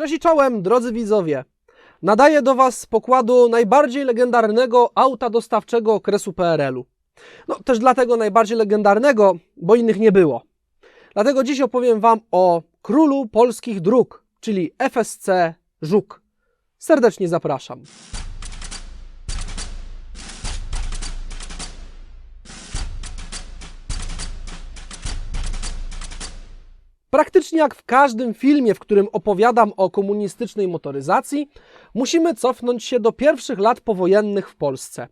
Cześć i czołem, drodzy widzowie. Nadaję do Was z pokładu najbardziej legendarnego auta dostawczego okresu PRL-u. No też dlatego najbardziej legendarnego, bo innych nie było. Dlatego dziś opowiem Wam o królu polskich dróg, czyli FSC Żuk. Serdecznie zapraszam. Praktycznie jak w każdym filmie, w którym opowiadam o komunistycznej motoryzacji, musimy cofnąć się do pierwszych lat powojennych w Polsce.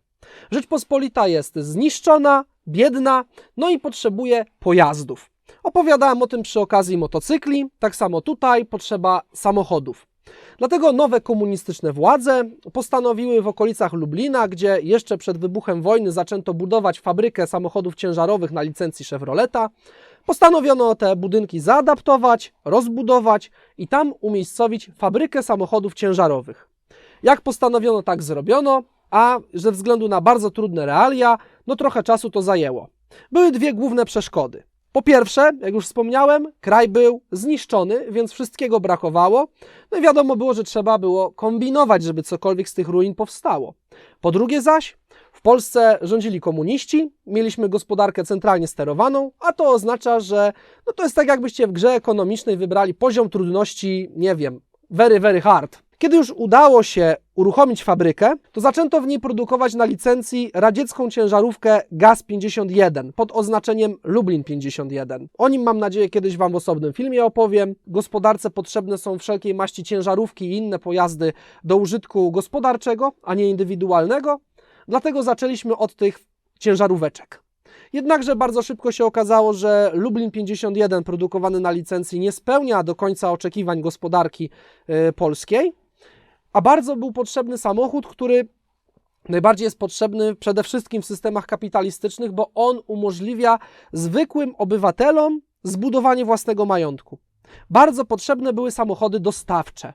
Rzeczpospolita jest zniszczona, biedna, no i potrzebuje pojazdów. Opowiadałem o tym przy okazji motocykli, tak samo tutaj potrzeba samochodów. Dlatego nowe komunistyczne władze postanowiły w okolicach Lublina, gdzie jeszcze przed wybuchem wojny zaczęto budować fabrykę samochodów ciężarowych na licencji Chevroleta, postanowiono te budynki zaadaptować, rozbudować i tam umiejscowić fabrykę samochodów ciężarowych. Jak postanowiono, tak zrobiono, a ze względu na bardzo trudne realia, no trochę czasu to zajęło. Były dwie główne przeszkody. Po pierwsze, jak już wspomniałem, kraj był zniszczony, więc wszystkiego brakowało. No i wiadomo było, że trzeba było kombinować, żeby cokolwiek z tych ruin powstało. Po drugie zaś, w Polsce rządzili komuniści, mieliśmy gospodarkę centralnie sterowaną, a to oznacza, że no to jest tak jakbyście w grze ekonomicznej wybrali poziom trudności, nie wiem, very, very hard. Kiedy już udało się uruchomić fabrykę, to zaczęto w niej produkować na licencji radziecką ciężarówkę GAZ-51 pod oznaczeniem Lublin 51. O nim mam nadzieję kiedyś Wam w osobnym filmie opowiem. Gospodarce potrzebne są wszelkiej maści ciężarówki i inne pojazdy do użytku gospodarczego, a nie indywidualnego. Dlatego zaczęliśmy od tych ciężaróweczek. Jednakże bardzo szybko się okazało, że Lublin 51 produkowany na licencji nie spełnia do końca oczekiwań gospodarki y, polskiej, a bardzo był potrzebny samochód, który najbardziej jest potrzebny przede wszystkim w systemach kapitalistycznych, bo on umożliwia zwykłym obywatelom zbudowanie własnego majątku. Bardzo potrzebne były samochody dostawcze.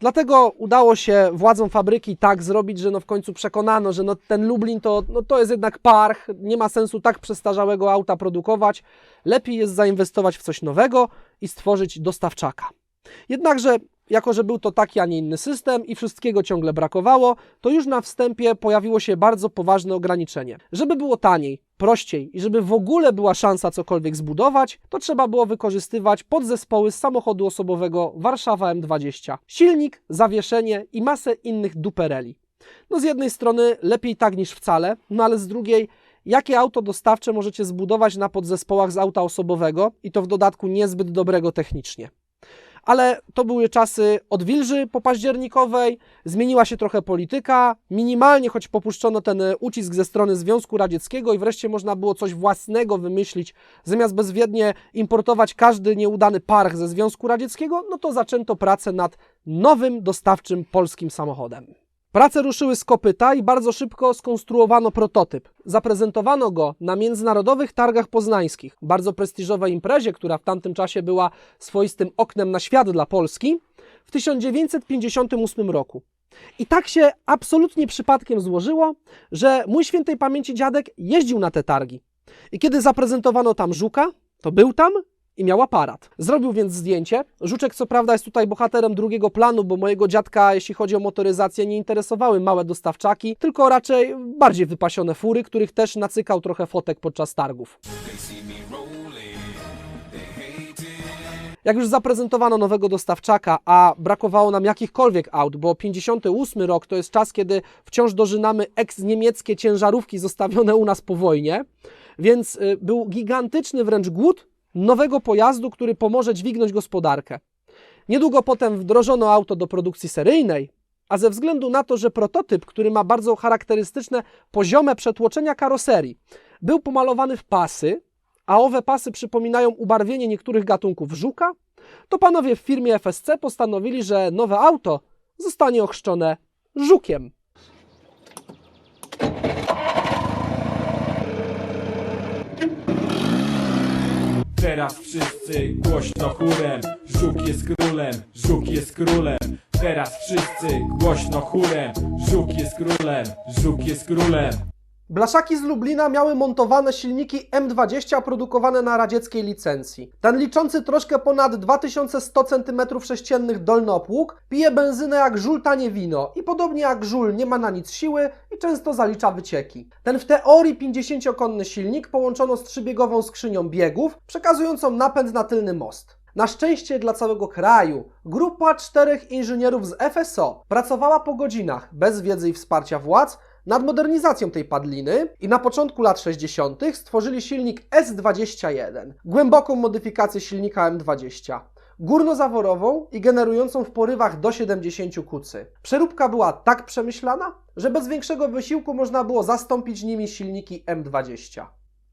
Dlatego udało się władzom fabryki tak zrobić, że no w końcu przekonano, że no ten Lublin to, no to jest jednak parch, nie ma sensu tak przestarzałego auta produkować, lepiej jest zainwestować w coś nowego i stworzyć dostawczaka. Jednakże, jako że był to taki, a nie inny system i wszystkiego ciągle brakowało, to już na wstępie pojawiło się bardzo poważne ograniczenie. Żeby było taniej, prościej i żeby w ogóle była szansa cokolwiek zbudować, to trzeba było wykorzystywać podzespoły z samochodu osobowego Warszawa M20. Silnik, zawieszenie i masę innych dupereli. No z jednej strony lepiej tak niż wcale, no ale z drugiej jakie auto dostawcze możecie zbudować na podzespołach z auta osobowego i to w dodatku niezbyt dobrego technicznie ale to były czasy odwilży popaździernikowej, zmieniła się trochę polityka, minimalnie choć popuszczono ten ucisk ze strony Związku Radzieckiego i wreszcie można było coś własnego wymyślić, zamiast bezwiednie importować każdy nieudany parch ze Związku Radzieckiego, no to zaczęto pracę nad nowym dostawczym polskim samochodem. Prace ruszyły z kopyta i bardzo szybko skonstruowano prototyp. Zaprezentowano go na międzynarodowych targach poznańskich, bardzo prestiżowej imprezie, która w tamtym czasie była swoistym oknem na świat dla Polski, w 1958 roku. I tak się absolutnie przypadkiem złożyło, że mój świętej pamięci dziadek jeździł na te targi. I kiedy zaprezentowano tam Żuka, to był tam i miał aparat. Zrobił więc zdjęcie. Żuczek, co prawda, jest tutaj bohaterem drugiego planu, bo mojego dziadka, jeśli chodzi o motoryzację, nie interesowały małe dostawczaki, tylko raczej bardziej wypasione fury, których też nacykał trochę fotek podczas targów. Jak już zaprezentowano nowego dostawczaka, a brakowało nam jakichkolwiek aut, bo 58 rok to jest czas, kiedy wciąż dożynamy eks-niemieckie ciężarówki zostawione u nas po wojnie, więc y, był gigantyczny wręcz głód nowego pojazdu, który pomoże dźwignąć gospodarkę. Niedługo potem wdrożono auto do produkcji seryjnej, a ze względu na to, że prototyp, który ma bardzo charakterystyczne poziome przetłoczenia karoserii, był pomalowany w pasy, a owe pasy przypominają ubarwienie niektórych gatunków żuka, to panowie w firmie FSC postanowili, że nowe auto zostanie ochrzczone żukiem. Teraz wszyscy głośno chórem. Żuk jest królem, żuk jest królem. Teraz wszyscy głośno chórem. Żuk jest królem, żuk jest królem Blaszaki z Lublina miały montowane silniki M20 produkowane na radzieckiej licencji. Ten liczący troszkę ponad 2100 cm3 dolnopług pije benzynę jak żul tanie wino i podobnie jak żul nie ma na nic siły i często zalicza wycieki. Ten w teorii 50-konny silnik połączono z trzybiegową skrzynią biegów przekazującą napęd na tylny most. Na szczęście dla całego kraju grupa czterech inżynierów z FSO pracowała po godzinach bez wiedzy i wsparcia władz nad modernizacją tej padliny i na początku lat 60. stworzyli silnik S21, głęboką modyfikację silnika M20, górnozaworową i generującą w porywach do 70 kucy. Przeróbka była tak przemyślana, że bez większego wysiłku można było zastąpić nimi silniki M20.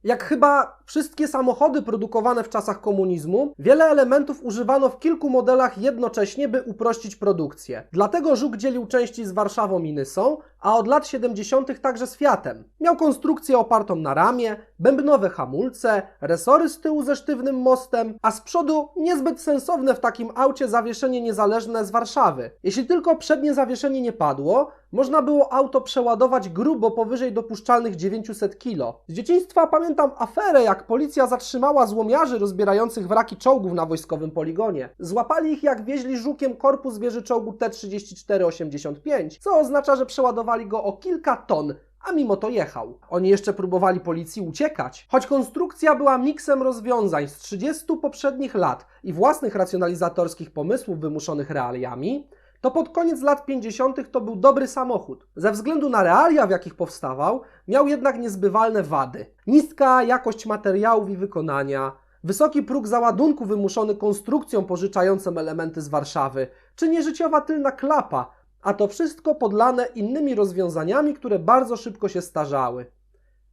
Jak chyba wszystkie samochody produkowane w czasach komunizmu, wiele elementów używano w kilku modelach jednocześnie, by uprościć produkcję. Dlatego Żuk dzielił części z Warszawą i Nysą, a od lat 70. także z Fiatem. Miał konstrukcję opartą na ramie, bębnowe hamulce, resory z tyłu ze sztywnym mostem, a z przodu niezbyt sensowne w takim aucie zawieszenie niezależne z Warszawy. Jeśli tylko przednie zawieszenie nie padło, można było auto przeładować grubo powyżej dopuszczalnych 900 kg. Z dzieciństwa pamiętam aferę, jak policja zatrzymała złomiarzy rozbierających wraki czołgów na wojskowym poligonie. Złapali ich jak wieźli żukiem korpus wieży czołgu T-34-85, co oznacza, że przeładowali go o kilka ton, a mimo to jechał. Oni jeszcze próbowali policji uciekać. Choć konstrukcja była miksem rozwiązań z 30 poprzednich lat i własnych racjonalizatorskich pomysłów wymuszonych realiami, to pod koniec lat 50. to był dobry samochód. Ze względu na realia, w jakich powstawał, miał jednak niezbywalne wady. Niska jakość materiałów i wykonania, wysoki próg załadunku wymuszony konstrukcją pożyczającą elementy z Warszawy, czy nieżyciowa tylna klapa, a to wszystko podlane innymi rozwiązaniami, które bardzo szybko się starzały.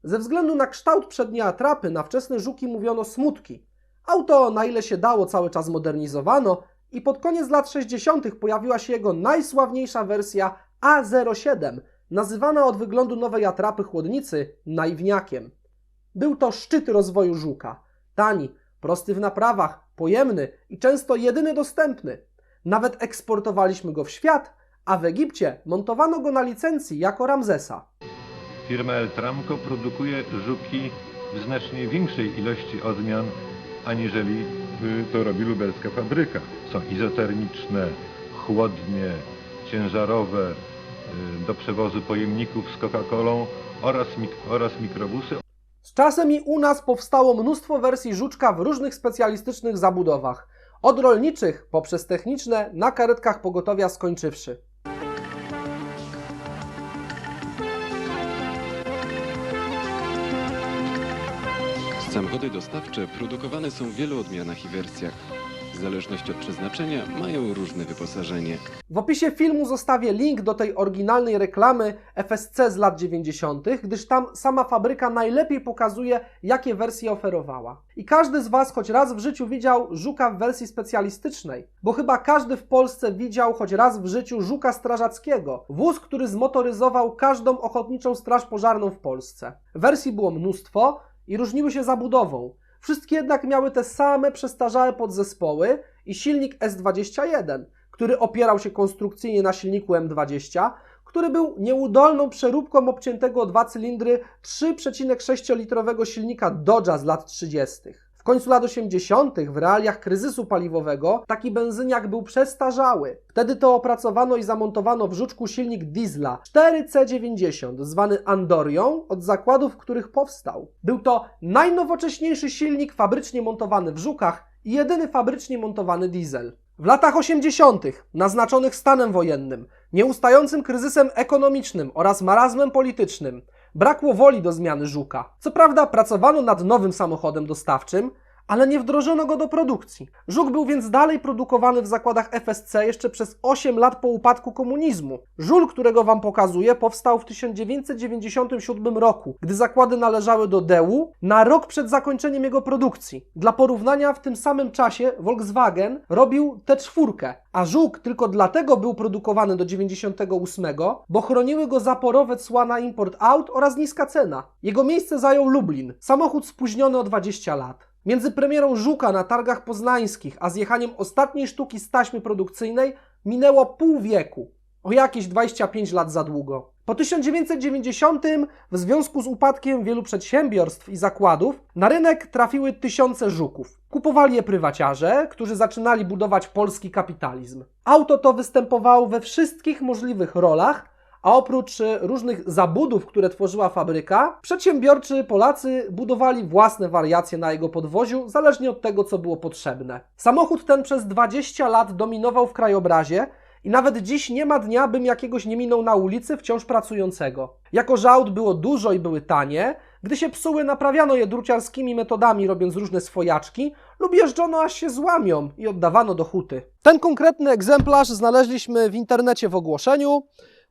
Ze względu na kształt przedniej atrapy na wczesne żuki mówiono smutki. Auto, na ile się dało, cały czas modernizowano i pod koniec lat 60. pojawiła się jego najsławniejsza wersja A07, nazywana od wyglądu nowej atrapy chłodnicy naiwniakiem. Był to szczyt rozwoju żuka. Tani, prosty w naprawach, pojemny i często jedyny dostępny. Nawet eksportowaliśmy go w świat, a w Egipcie montowano go na licencji jako Ramzesa. Firma Eltramco produkuje żuki w znacznie większej ilości odmian, aniżeli y, to robi lubelska fabryka. Są izotermiczne, chłodnie, ciężarowe, y, do przewozu pojemników z Coca-Colą oraz, mik- oraz mikrobusy Z czasem i u nas powstało mnóstwo wersji żuczka w różnych specjalistycznych zabudowach. Od rolniczych poprzez techniczne na karetkach pogotowia skończywszy. Samochody dostawcze produkowane są w wielu odmianach i wersjach. W zależności od przeznaczenia mają różne wyposażenie. W opisie filmu zostawię link do tej oryginalnej reklamy FSC z lat 90., gdyż tam sama fabryka najlepiej pokazuje, jakie wersje oferowała. I każdy z Was choć raz w życiu widział żuka w wersji specjalistycznej, bo chyba każdy w Polsce widział choć raz w życiu żuka strażackiego, wóz, który zmotoryzował każdą ochotniczą straż pożarną w Polsce. Wersji było mnóstwo i różniły się zabudową. Wszystkie jednak miały te same przestarzałe podzespoły i silnik S21, który opierał się konstrukcyjnie na silniku M20, który był nieudolną przeróbką obciętego o dwa cylindry 3,6-litrowego silnika Dodge'a z lat 30. Końcu lat 80. w realiach kryzysu paliwowego taki benzyniak był przestarzały. Wtedy to opracowano i zamontowano w żuczku silnik diesla 4C90, zwany Andorią, od zakładów, w których powstał. Był to najnowocześniejszy silnik fabrycznie montowany w żukach i jedyny fabrycznie montowany diesel. W latach 80., naznaczonych stanem wojennym, nieustającym kryzysem ekonomicznym oraz marazmem politycznym, brakło woli do zmiany żuka. Co prawda pracowano nad nowym samochodem dostawczym, ale nie wdrożono go do produkcji. Żuk był więc dalej produkowany w zakładach FSC jeszcze przez 8 lat po upadku komunizmu. Żul, którego Wam pokazuję, powstał w 1997 roku, gdy zakłady należały do DEU na rok przed zakończeniem jego produkcji. Dla porównania, w tym samym czasie Volkswagen robił T4, a Żuk tylko dlatego był produkowany do 98, bo chroniły go zaporowe cła na import aut oraz niska cena. Jego miejsce zajął Lublin, samochód spóźniony o 20 lat. Między premierą Żuka na targach poznańskich, a zjechaniem ostatniej sztuki z taśmy produkcyjnej minęło pół wieku. O jakieś 25 lat za długo. Po 1990 w związku z upadkiem wielu przedsiębiorstw i zakładów na rynek trafiły tysiące żuków. Kupowali je prywaciarze, którzy zaczynali budować polski kapitalizm. Auto to występowało we wszystkich możliwych rolach, a oprócz e, różnych zabudów, które tworzyła fabryka, przedsiębiorczy Polacy budowali własne wariacje na jego podwoziu, zależnie od tego, co było potrzebne. Samochód ten przez 20 lat dominował w krajobrazie i nawet dziś nie ma dnia, bym jakiegoś nie minął na ulicy wciąż pracującego. Jako że aut było dużo i były tanie, gdy się psuły, naprawiano je druciarskimi metodami, robiąc różne swojaczki, lub jeżdżono aż się złamią i oddawano do huty. Ten konkretny egzemplarz znaleźliśmy w internecie w ogłoszeniu.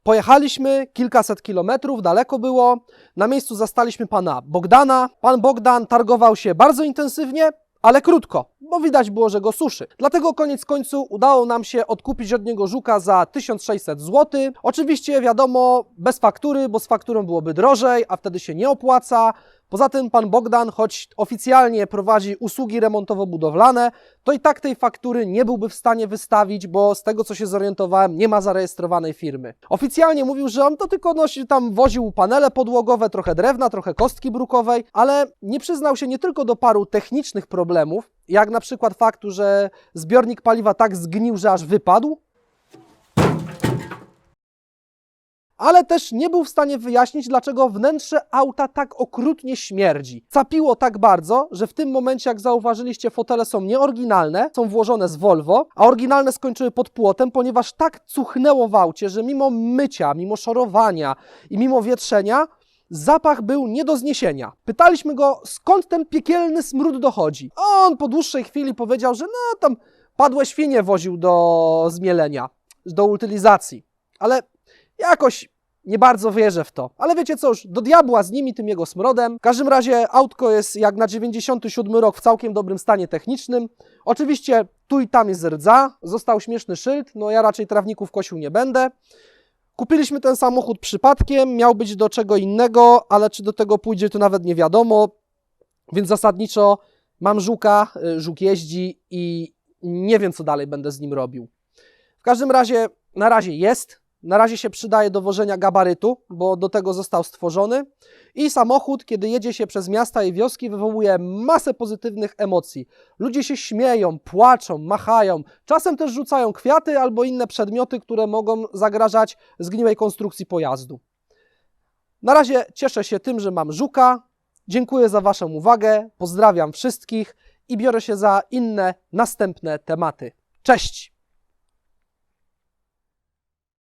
Pojechaliśmy kilkaset kilometrów, daleko było. Na miejscu zastaliśmy pana Bogdana. Pan Bogdan targował się bardzo intensywnie, ale krótko, bo widać było, że go suszy. Dlatego koniec końcu udało nam się odkupić od niego żuka za 1600 zł. Oczywiście wiadomo, bez faktury, bo z fakturą byłoby drożej, a wtedy się nie opłaca. Poza tym pan Bogdan, choć oficjalnie prowadzi usługi remontowo-budowlane, to i tak tej faktury nie byłby w stanie wystawić, bo z tego co się zorientowałem, nie ma zarejestrowanej firmy. Oficjalnie mówił, że on to tylko nosi, tam woził panele podłogowe, trochę drewna, trochę kostki brukowej, ale nie przyznał się nie tylko do paru technicznych problemów, jak na przykład faktu, że zbiornik paliwa tak zgnił, że aż wypadł, ale też nie był w stanie wyjaśnić, dlaczego wnętrze auta tak okrutnie śmierdzi. Capiło tak bardzo, że w tym momencie, jak zauważyliście, fotele są nieoryginalne, są włożone z Volvo, a oryginalne skończyły pod płotem, ponieważ tak cuchnęło w aucie, że mimo mycia, mimo szorowania i mimo wietrzenia, zapach był nie do zniesienia. Pytaliśmy go, skąd ten piekielny smród dochodzi. A on po dłuższej chwili powiedział, że no tam padłe świnie woził do zmielenia, do utylizacji. Ale Jakoś nie bardzo wierzę w to. Ale wiecie co, już do diabła z nimi, tym jego smrodem. W każdym razie autko jest jak na 97 rok w całkiem dobrym stanie technicznym. Oczywiście tu i tam jest rdza, został śmieszny szyld, no ja raczej trawników kosił nie będę. Kupiliśmy ten samochód przypadkiem, miał być do czego innego, ale czy do tego pójdzie, to nawet nie wiadomo. Więc zasadniczo mam żuka, y, żuk jeździ i nie wiem, co dalej będę z nim robił. W każdym razie, na razie jest, na razie się przydaje do wożenia gabarytu, bo do tego został stworzony. I samochód, kiedy jedzie się przez miasta i wioski, wywołuje masę pozytywnych emocji. Ludzie się śmieją, płaczą, machają, czasem też rzucają kwiaty albo inne przedmioty, które mogą zagrażać zgniłej konstrukcji pojazdu. Na razie cieszę się tym, że mam żuka. Dziękuję za Waszą uwagę, pozdrawiam wszystkich i biorę się za inne, następne tematy. Cześć!